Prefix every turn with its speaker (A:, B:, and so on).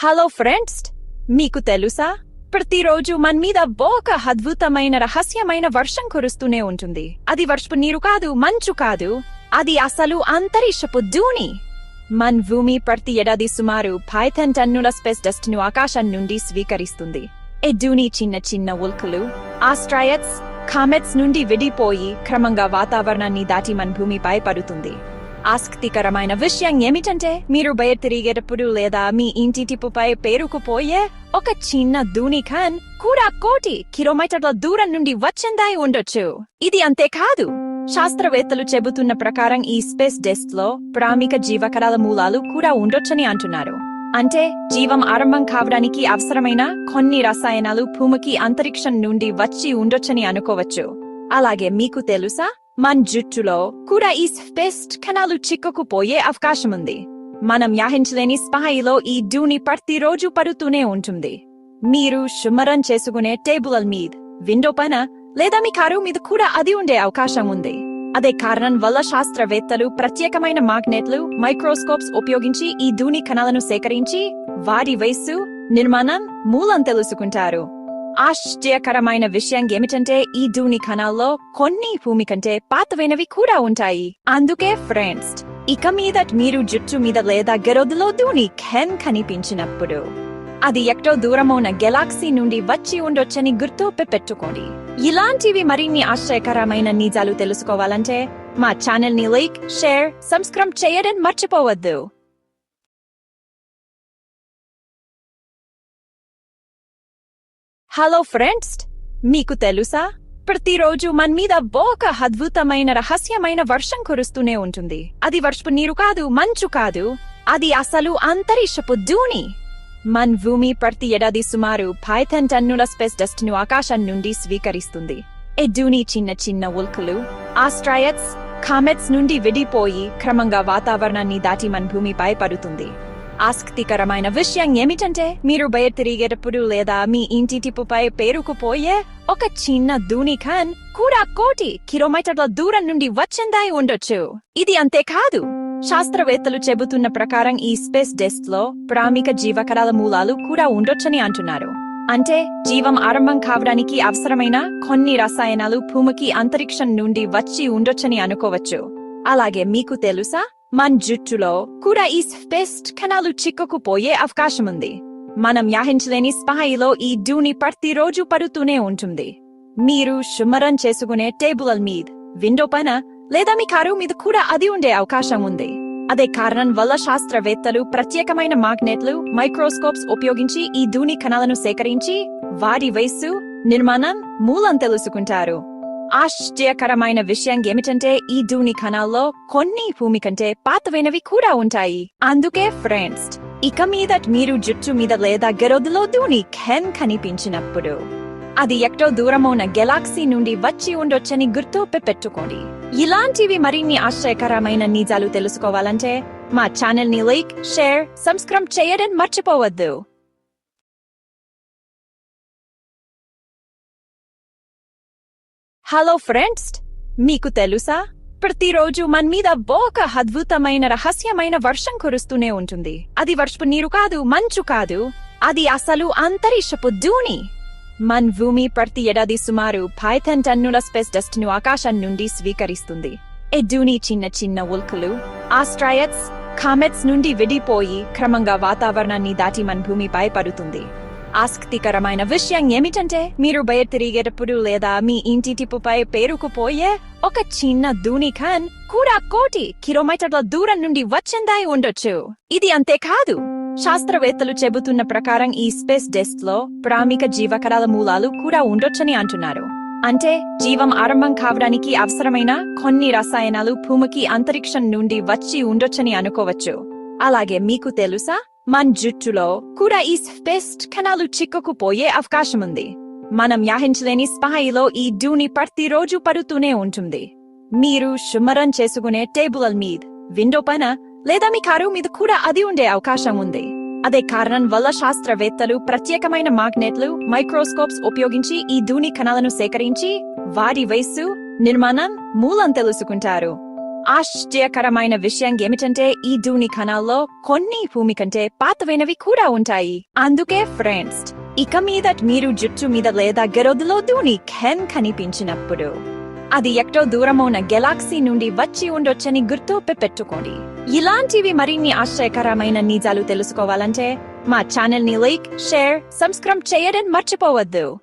A: Hello friends మీకు తెలుసా? ప్రతిరోజు మన మీద ఒక అద్భుతమైన రహస్యమైన వర్షం కురుస్తూనే ఉంటుంది. అది వర్షపు నీరు కాదు మంచు కాదు. అది అసలు అంతరిక్షపు ధూని. మన్ భూమి ప్రతి ఏడాది సుమారు పైథన్ టన్నుల స్పేస్ డస్ట్ను ఆకాశం నుండి స్వీకరిస్తుంది. ఏ దూని చిన్న చిన్న ఉల్కలు ఆస్ట్రాయట్స్ కామెట్స్ నుండి విడిపోయి క్రమంగా వాతావరణాన్ని దాటి మన భూమిపై పడుతుంది. ఆసక్తికరమైన విషయం ఏమిటంటే మీరు బయట తిరిగేటప్పుడు లేదా మీ ఇంటి టిప్పుపై పేరుకుపోయే ఒక చిన్న దూనిఖాన్ కూడా కోటి కిలోమీటర్ల దూరం నుండి వచ్చిందై ఉండొచ్చు. ఇది అంతేకాదు శాస్త్రవేత్తలు చెబుతున్న ప్రకారం ఈ స్పేస్ డెస్ట్లో ప్రామిక జీవకరాల మూలాలు కూడా ఉండొచ్చని అంటున్నారు. అంటే జీవం ఆరంభం కావడానికి అవసరమైన కొన్ని రసాయనాలు భూమికి అంతరిక్షం నుండి వచ్చి ఉండొచ్చని అనుకోవచ్చు. అలాగే మీకు తెలుసా? మన జుట్టులో కూడా ఈ పెస్ట్ కణాలు చిక్కుకుపోయే అవకాశం ఉంది మనం యాహించలేని స్థాయిలో ఈ డూని ప్రతిరోజు పడుతూనే ఉంటుంది. మీరు శుమరం చేసుకునే టేబుల్ మీద విండో పైన లేదా మీ కారు మీద కూడా అది ఉండే అవకాశం ఉంది అదే కారణం వల్ల శాస్త్రవేత్తలు ప్రత్యేకమైన మాగ్నెట్లు మైక్రోస్కోప్స్ ఉపయోగించి ఈ ధూని కణాలను సేకరించి వారి వయస్సు నిర్మాణం మూలం తెలుసుకుంటారు. ఆశ్చర్యకరమైన విషయం ఏమిటంటే ఈ ధూని కణాల్లో కొన్ని భూమి కంటే పాతవైనవి కూడా ఉంటాయి. అందుకే ఫ్రెండ్స్ ఇక మీద మీరు జుట్టు మీద లేదా గెరొద్దులో ధూని ఖెన్ కనిపించినప్పుడు అది ఎక్కడో దూరమున్న గెలాక్సీ నుండి వచ్చి ఉండొచ్చని గుర్తు పెట్టుకోండి. ఇలాంటివి మరిన్ని ఆశ్చర్యకరమైన నిజాలు తెలుసుకోవాలంటే మా ఛానల్ని లైక్ షేర్ సబ్స్క్రైబ్ చేయడం మర్చిపోవద్దు. హలో ఫ్రెండ్స్ మీకు తెలుసా? ప్రతిరోజు మన మీద బోక అద్భుతమైన రహస్యమైన వర్షం కురుస్తూనే ఉంటుంది. అది వర్షపు నీరు కాదు మంచు కాదు. అది అసలు అంతరిక్షపు ధూని. మన్ భూమి ప్రతి ఏడాది సుమారు పైథన్ టన్నుల స్పేస్ డస్ట్ను ఆకాశం నుండి స్వీకరిస్తుంది. ఏ దూని చిన్న చిన్న ఉల్కలు ఆస్ట్రాయట్స్ కామెట్స్ నుండి విడిపోయి క్రమంగా వాతావరణాన్ని దాటి మన భూమిపై పడుతుంది. ఆసక్తికరమైన విషయం ఏమిటంటే మీరు బయట తిరిగేటప్పుడు లేదా మీ ఇంటి టిప్పుపై పేరుకుపోయే ఒక చిన్న దూనిఖాన్ కూడా కోటి కిలోమీటర్ల దూరం నుండి వచ్చిందై ఉండొచ్చు. ఇది అంతేకాదు శాస్త్రవేత్తలు చెబుతున్న ప్రకారం ఈ స్పేస్ డెస్ట్లో ప్రామిక జీవకరాల మూలాలు కూడా ఉండొచ్చని అంటున్నారు. అంటే జీవం ఆరంభం కావడానికి అవసరమైన కొన్ని రసాయనాలు భూమికి అంతరిక్షం నుండి వచ్చి ఉండొచ్చని అనుకోవచ్చు. అలాగే మీకు తెలుసా? మన జుట్టులో కూడా ఈ స్పేస్ కణాలు చిక్కుకుపోయే అవకాశం ఉంది. మనం యాహించలేని స్థాయిలో ఈ డూని ప్రతిరోజు పడుతూనే ఉంటుంది. మీరు శుమరం చేసుకునే టేబుల్ మీద విండో పైన లేదా మీ కారు మీద కూడా అది ఉండే అవకాశం ఉంది. అదే కారణం వల్ల శాస్త్రవేత్తలు ప్రత్యేకమైన మాగ్నెట్లు మైక్రోస్కోప్స్ ఉపయోగించి ఈ ధూని కణాలను సేకరించి వారి వయస్సు నిర్మాణం మూలం తెలుసుకుంటారు. ఆశ్చర్యకరమైన విషయం ఏమిటంటే ఈ ధూని కణాల్లో కొన్ని భూమి కంటే పాతవైనవి కూడా ఉంటాయి. అందుకే ఫ్రెండ్స్ ఇక మీద మీరు జుట్టు మీద లేదా గెరోదులో ధూని ఖెన్ కనిపించినప్పుడు అది ఎక్కడో దూరమున్న గెలాక్సీ నుండి వచ్చి ఉండొచ్చని గుర్తు పెట్టుకోండి. ఇలాంటివి మరిన్ని ఆశ్చర్యకరమైన నిజాలు తెలుసుకోవాలంటే మా ఛానల్ని లైక్ షేర్ సబ్స్క్రైబ్ చేయడం మర్చిపోవద్దు. హలో ఫ్రెండ్స్ మీకు తెలుసా? ప్రతిరోజు మన మీద ఒక అద్భుతమైన రహస్యమైన వర్షం కురుస్తూనే ఉంటుంది. అది వర్షపు నీరు కాదు మంచు కాదు. అది అసలు అంతరిక్షపు ధూని. మన్ భూమి ప్రతి ఏడాది సుమారు పైథన్ టన్నుల స్పేస్ డస్ట్ను ఆకాశం నుండి స్వీకరిస్తుంది. ఏ ధూని చిన్న చిన్న ఉల్కలు ఆస్ట్రాయట్స్ కామెట్స్ నుండి విడిపోయి క్రమంగా వాతావరణాన్ని దాటి మన భూమిపై పడుతుంది ఆసక్తికరమైన విషయం ఏమిటంటే మీరు బయట తిరిగేటప్పుడు లేదా మీ ఇంటి టిప్పుపై పేరుకుపోయే ఒక చిన్న దూనిఖాన్ కూడా కోటి కిలోమీటర్ల దూరం నుండి వచ్చిందై ఉండొచ్చు. ఇది అంతేకాదు శాస్త్రవేత్తలు చెబుతున్న ప్రకారం ఈ స్పేస్ డెస్ట్లో ప్రామిక జీవకరాల మూలాలు కూడా ఉండొచ్చని అంటున్నారు. అంటే జీవం ఆరంభం కావడానికి అవసరమైన కొన్ని రసాయనాలు భూమికి అంతరిక్షం నుండి వచ్చి ఉండొచ్చని అనుకోవచ్చు. అలాగే మీకు తెలుసా? మన జుట్టులో కూడా ఈ పెస్ట్ కణాలు చిక్కుకుపోయే అవకాశం ఉంది మనం యాహించలేని స్థాయిలో ఈ డూని ప్రతిరోజు పడుతూనే ఉంటుంది. మీరు శుమరం చేసుకునే టేబుల్ మీద విండో పైన లేదా మీ కారు మీద కూడా అది ఉండే అవకాశం ఉంది. అదే కారణం వల్ల శాస్త్రవేత్తలు ప్రత్యేకమైన మాగ్నెట్లు మైక్రోస్కోప్స్ ఉపయోగించి ఈ ధూని కణాలను సేకరించి వారి వయస్సు నిర్మాణం మూలం తెలుసుకుంటారు. ఆశ్చర్యకరమైన విషయం ఏమిటంటే ఈ ధూని కణాల్లో కొన్ని భూమి కంటే పాతవైనవి కూడా ఉంటాయి. అందుకే ఫ్రెండ్స్ ఇక మీద మీరు జుట్టు మీద లేదా గెరొదులో ధూని కెన్ కనిపించినప్పుడు అది ఎక్కడో దూరమున్న గెలాక్సీ నుండి వచ్చి ఉండొచ్చని గుర్తు పెట్టుకోండి. ఇలాంటివి మరిన్ని ఆశ్చర్యకరమైన నిజాలు తెలుసుకోవాలంటే మా ఛానల్ని లైక్ షేర్ సబ్స్క్రైబ్ చేయడం మర్చిపోవద్దు.